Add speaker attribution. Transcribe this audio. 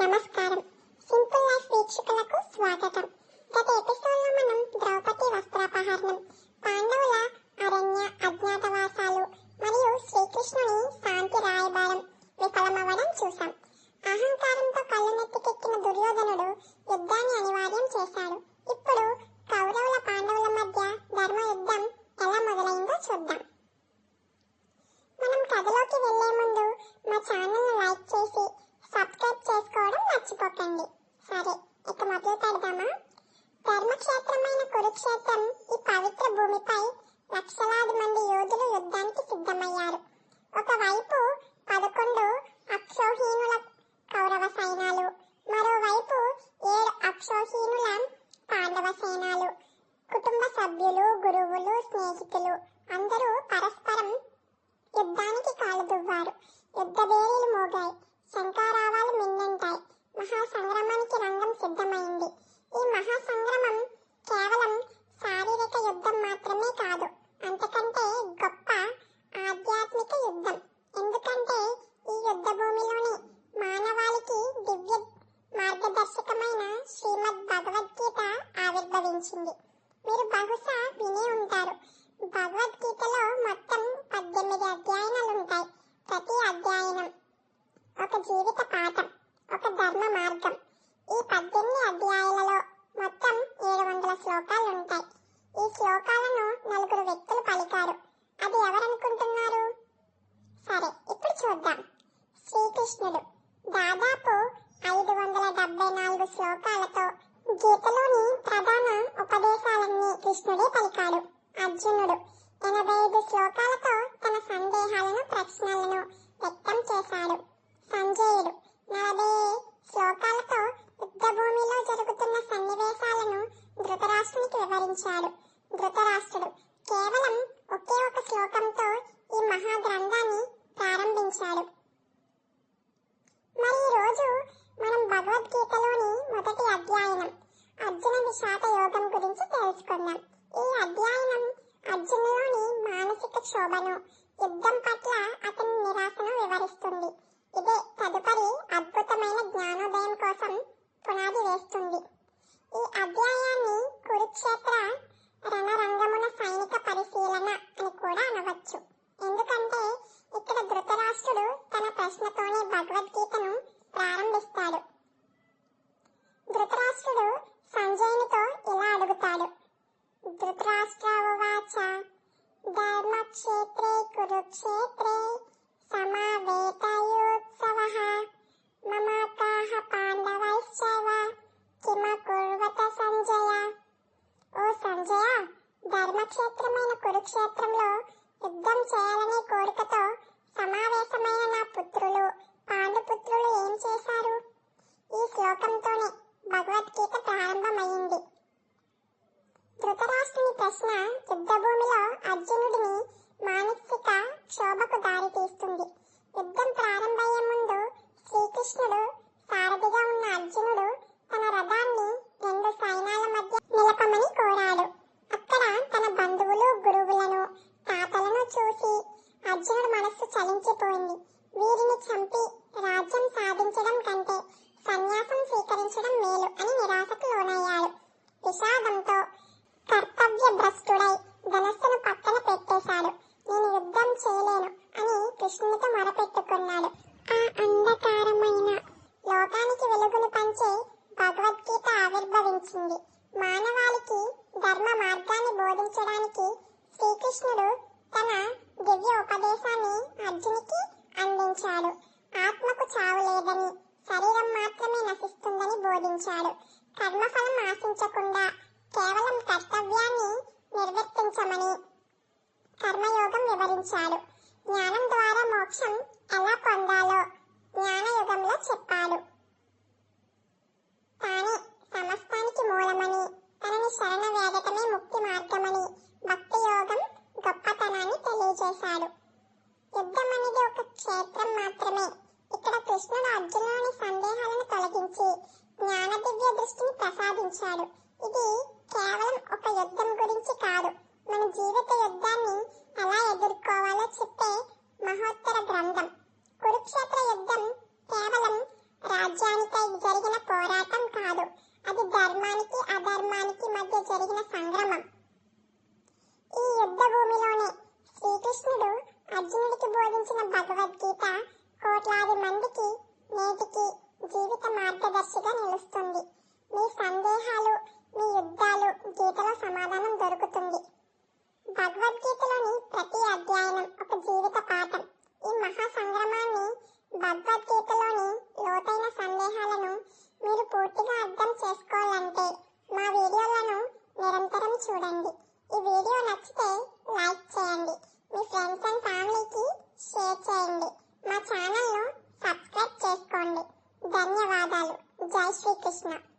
Speaker 1: నమస్కారం. Simple life వీక్షకులకు స్వాగతం. గత ఎపిసోడ్లో మనం ద్రౌపది వస్త్రాపహరణం పాండవుల అరణ్య అజ్ఞాతవాసాలు మరియు శ్రీకృష్ణుని శాంతి రాయబారం విఫలమవ్వడం చూశాం. అహంకారంతో కళ్ళు నెత్తికెక్కిన దుర్యోధనుడు యుద్ధాన్ని అనివార్యం చేశాడు. ఇప్పుడు కౌరవుల పాండవుల మధ్య ధర్మ యుద్ధం ఎలా మొదలైందో చూద్దాం మనం కథలోకి వెళ్ళే ముందు మా ఛానల్ను లైక్ చేసి సబ్స్క్రైబ్ చేసుకోవడం మర్చిపోకండి సరే ఇక మొదలు పెడదామా ధర్మక్షేత్రమైన కురుక్షేత్రం ఈ పవిత్ర భూమిపై లక్షలాది మంది యోధులు యుద్ధానికి సిద్ధమయ్యారు. ఒకవైపు పదకొండు అక్షోహీనుల కౌరవ సైన్యాలు మరోవైపు ఏడు అక్షోహీనుల పాండవ సేనాలు కుటుంబ సభ్యులు గురువులు స్నేహితులు అందరూ పరస్పరం అధ్యాయనం ఒక జీవిత పాఠం ఒక ధర్మ మార్గం. ఈ పద్దెనిమిది అధ్యాయాలలో మొత్తం ఏడు వందల శ్లోకాలు ఉంటాయి. ఈ శ్లోకాలను నలుగురు వ్యక్తులు పలికారు. అది ఎవరనుకుంటున్నారు? సరే ఇప్పుడు చూద్దాం. శ్రీకృష్ణుడు దాదాపు ఐదు వందల డెబ్బై నాలుగు శ్లోకాలతో గీతలోని ప్రధాన ఉపదేశాలన్నీ కృష్ణుడే పలికాడు. అర్జునుడు ఎనభై ఐదు శ్లోకాలతో తన సందేహాలను ప్రశ్నలను వ్యక్తం చేశాడు సంజయుడు నలభై శ్లోకాలతో యుద్ధభూమిలో జరుగుతున్న సన్నివేశాలను ధృతరాష్ట్రునికి ధృతరాష్ట్రుడు. కేవలం ఒకే ఒక శ్లోకంతో ఈ మహా గ్రంథాన్ని ప్రారంభించాడు. మరి ఈ రోజు మనం భగవద్గీతలోని మొదటి అధ్యయనం అర్జున విషాద యోగం గురించి తెలుసుకుందాం. ఈ అధ్యయనం అర్జునులోని మానసిక క్షోభను యుద్ధం పట్ల అతని నిరాశను వివరిస్తుంది. ఇదే తదుపరి అద్భుతమైన జ్ఞానోదయం కోసం పునాది వేస్తుంది. ఈ అధ్యాయాన్ని కురుక్షేత్ర భగవద్గీతను ప్రారంభిస్తాడు. ధృతరాష్ట్రుడు సంజయునితో ఇలా అడుగుతాడు. ధృతరాష్ట్రవాచ ధర్మక్షేత్రే కురుక్షేత్రే సమావేతయోత్సవ మమ కాహ పాండవైశ్చైవ కిమ కుర్వత సంజయ. ఓ సంజయ ధర్మక్షేత్రమైన కురుక్షేత్రంలో యుద్ధం చేయాలనే కోరికతో సమావేశమైన నా పుత్రులు పాండుపుత్రులు ఏం చేశారు? ఈ శ్లోకంతోనే భగవద్గీత ప్రారంభమైంది ధృతరాష్ట్రుని ప్రశ్న యుద్ధభూమిలో అర్జునుడిని మానసిక క్షోభకు దారితీస్తుంది యుద్ధం ప్రారంభమయ్యే ముందు శ్రీకృష్ణుడు సారథిగా ఉన్న అర్జునుడు తన రథాన్ని రెండు సైన్యాల మధ్య నిలపమని కోరాడు. అక్కడ తన బంధువులు గురువులను తాతలను చూసి అర్జునుడు మనస్సు చలించిపోయింది. వీరిని చంపి రాజ్యం సాధించడం కంటే కర్మయోగం జరిగిన సంగ్రామం. ఈ యుద్ధ భూమిలోనే శ్రీకృష్ణుడు అర్జునుడికి బోధించిన భగవద్గీత కోట్లాది మందికి నేటికి జీవిత మార్గదర్శిగా నిలుస్తుంది. మీ సందేహాలు మీ యుద్ధాలు గీతలో సమాధానం దొరుకుతుంది. భగవద్గీతలోని ప్రతి అధ్యయనం ఒక జీవిత పాఠం. ఈ మహా సంగ్రమాన్ని భగవద్గీతలోని లోతైన సందేహాలను మీరు పూర్తిగా మా ఛానల్ను